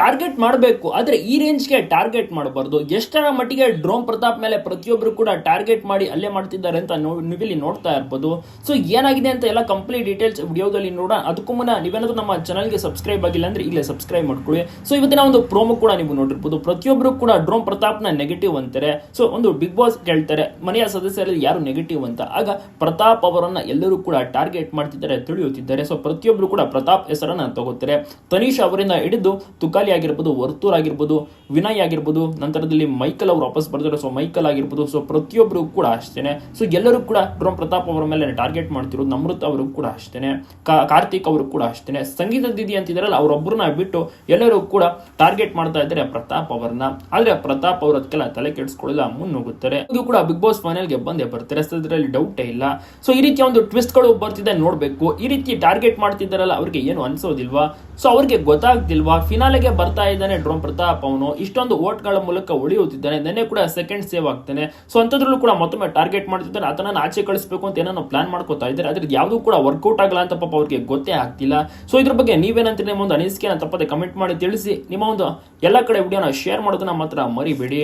Target ಮಾಡಬೇಕು. ಆದ್ರೆ ಈ ರೇಂಜ್ಗೆ ಟಾರ್ಗೆಟ್ ಮಾಡಬಾರ್ದು. ಎಷ್ಟರ ಮಟ್ಟಿಗೆ ಡ್ರೋನ್ ಪ್ರತಾಪ್ ಮೇಲೆ ಪ್ರತಿಯೊಬ್ಬರು ಕೂಡ ಟಾರ್ಗೆಟ್ ಮಾಡಿ ಅಲ್ಲೇ ಮಾಡ್ತಿದ್ದಾರೆ ಅಂತ ನೋ- ನೀವಿಲ್ಲಿ ನೋಡ್ತಾ ಇರ್ಬೋದು. ಸೊ ಏನಾಗಿದೆ ಅಂತ ಎಲ್ಲ ಕಂಪ್ಲೀಟ್ ಡೀಟೇಲ್ಸ್ ವಿಡಿಯೋದಲ್ಲಿ ನೋಡೋಣ. ಅದಕ್ಕೂ ಮುನ್ನ ನೀವೇನಾದ್ರೂ ನಮ್ಮ ಚಾನಲ್ಗೆ ಸಬ್ಸ್ಕ್ರೈಬ್ ಆಗಿಲ್ಲ ಅಂದ್ರೆ ಇಲ್ಲೇ ಸಬ್ಸ್ಕ್ರೈಬ್ ಮಾಡ್ಕೊಳ್ಳಿ. ಸೊ ಇವತ್ತಿನ ಒಂದು ಪ್ರೋಮೋ ಕೂಡ ನೀವು ನೋಡಿರ್ಬೋದು. ಪ್ರತಿಯೊಬ್ಬರು ಕೂಡ ಡ್ರೋನ್ ಪ್ರತಾಪ್ನ ನೆಗೆಟಿವ್ ಅಂತಾರೆ. ಸೊ ಒಂದು ಬಿಗ್ ಬಾಸ್ ಕೇಳ್ತಾರೆ. ಮನೆಯ ಸದಸ್ಯರಲ್ಲಿ ಯಾರು ನೆಗೆಟಿವ್ ಅಂತ. ಆಗ ಪ್ರತಾಪ್ ಅವರನ್ನ ಎಲ್ಲರೂ ಕೂಡ ಟಾರ್ಗೆಟ್ ಮಾಡ್ತಿದ್ದಾರೆ, ತಿಳಿಯುತ್ತಿದ್ದಾರೆ. ಸೊ ಪ್ರತಿಯೊಬ್ಬರು ಕೂಡ ಪ್ರತಾಪ್ ಹೆಸರನ್ನ ತಗೋತಾರೆ. ತನೀಶ್ ಅವರಿಂದ ಹಿಡಿದು ತುಕಾಲಿ ಆಗಿರ್ಬೋದು, ವರ್ತೂರ್ ಆಗಿರ್ಬೋದು, ವಿನಯ್ ಆಗಿರ್ಬೋದು, ನಂತರದಲ್ಲಿ ಮೈಕಲ್ ಅವರು ವಾಪಸ್ ಬರ್ತಾರೆ. ಸೊ ಮೈಕಲ್ ಆಗಿರ್ಬೋದು ಸೊ ಪ್ರತಿಯೊಬ್ಬರು ಕೂಡ ಅಷ್ಟೇ ಸೊ ಎಲ್ಲರೂ ಕೂಡ ಡ್ರೋನ್ ಪ್ರತಾಪ್ ಅವರ ಮೇಲೆ ಟಾರ್ಗೆಟ್ ಮಾಡ್ತಿರೋದು ನಮೃತ್ ಅವರು ಕೂಡ ಅಷ್ಟೇ ಕಾರ್ತಿಕ್ ಅವರು ಕೂಡ ಅಷ್ಟೇನೆ. ಸಂಗೀತ ದಿದಿ ಅಂತಿದಾರಲ್ಲ ಅವರೊಬ್ಬರನ್ನ ಬಿಟ್ಟು ಎಲ್ಲರೂ ಕೂಡ ಟಾರ್ಗೆಟ್ ಮಾಡ್ತಾ ಇದ್ದಾರೆ ಪ್ರತಾಪ್ ಅವರನ್ನ. ಆದ್ರೆ ಪ್ರತಾಪ್ ಅವರು ಅದಕ್ಕೆಲ್ಲ ತಲೆ ಕೆಡಿಸ್ಕೊಳ್ಳಲ್ಲ ಮುನ್ನುಗ್ಗುತ್ತಾರೆ. ಇದು ಕೂಡ ಬಿಗ್ ಬಾಸ್ ಫೈನಲ್ಗೆ ಬಂದೇ ಬರ್ತಾರೆ. ಸೊ ಇದರಲ್ಲಿ ಡೌಟೇ ಇಲ್ಲ. ಸೊ ಈ ರೀತಿಯ ಒಂದು ಟ್ವಿಸ್ಟ್ಗಳು ಬರ್ತಿದೆ ನೋಡ್ಬೇಕು. ಈ ರೀತಿ ಟಾರ್ಗೆಟ್ ಮಾಡ್ತಿದ್ದಾರಲ್ಲ, ಅವ್ರಿಗೆ ಏನು ಅನ್ಸೋದಿಲ್ವಾ? ಸೊ ಅವ್ರಿಗೆ ಗೊತ್ತಾಗ್ತಿಲ್ವಾ? ಫಿನಾಲೆಗೆ ಬರ್ತಾ ಇದ್ದಾನೆ, ಡ್ರೋನ್ ಪ್ರತಾಪ್ ಅವನು. ಇಷ್ಟೊಂದು ಓಟ್ಗಳ ಮೂಲಕ ಉಳಿಯುತ್ತಿದ್ದಾನೆ. ನೆನ್ನೆ ಕೂಡ ಸೆಕೆಂಡ್ ಸೇವ್ ಆಗ್ತಾನೆ. ಸೊ ಅಂಥದ್ರಲ್ಲೂ ಕೂಡ ಮತ್ತೊಮ್ಮೆ ಟಾರ್ಗೆಟ್ ಮಾಡ್ತಿದ್ದಾನೆ ಅದನ್ನ ಆಚೆ ಕಳಿಸಬೇಕು ಅಂತ ಏನೋ ಪ್ಲಾನ್ ಮಾಡ್ಕೋತಾ ಇದ್ದಾರೆ. ಅದ್ರ ಯಾವುದು ಕೂಡ ವರ್ಕೌಟ್ ಆಗಲ್ಲ ಅಂತ ಪಾಪ ಅವ್ರಿಗೆ ಗೊತ್ತೇ ಆಗ್ತಿಲ್ಲ. ಸೊ ಇದ್ರ ಬಗ್ಗೆ ನೀವೇನಂತ ನಿಮ್ಮ ಒಂದು ಅನಿಸಿಕೆನ ತಪ್ಪದೆ ಕಮೆಂಟ್ ಮಾಡಿ ತಿಳಿಸಿ. ನಿಮ್ಮ ಒಂದು ಎಲ್ಲ ಕಡೆ ವಿಡಿಯೋನ ಶೇರ್ ಮಾಡೋದನ್ನ ಮಾತ್ರ ಮರಿಬೇಡಿ.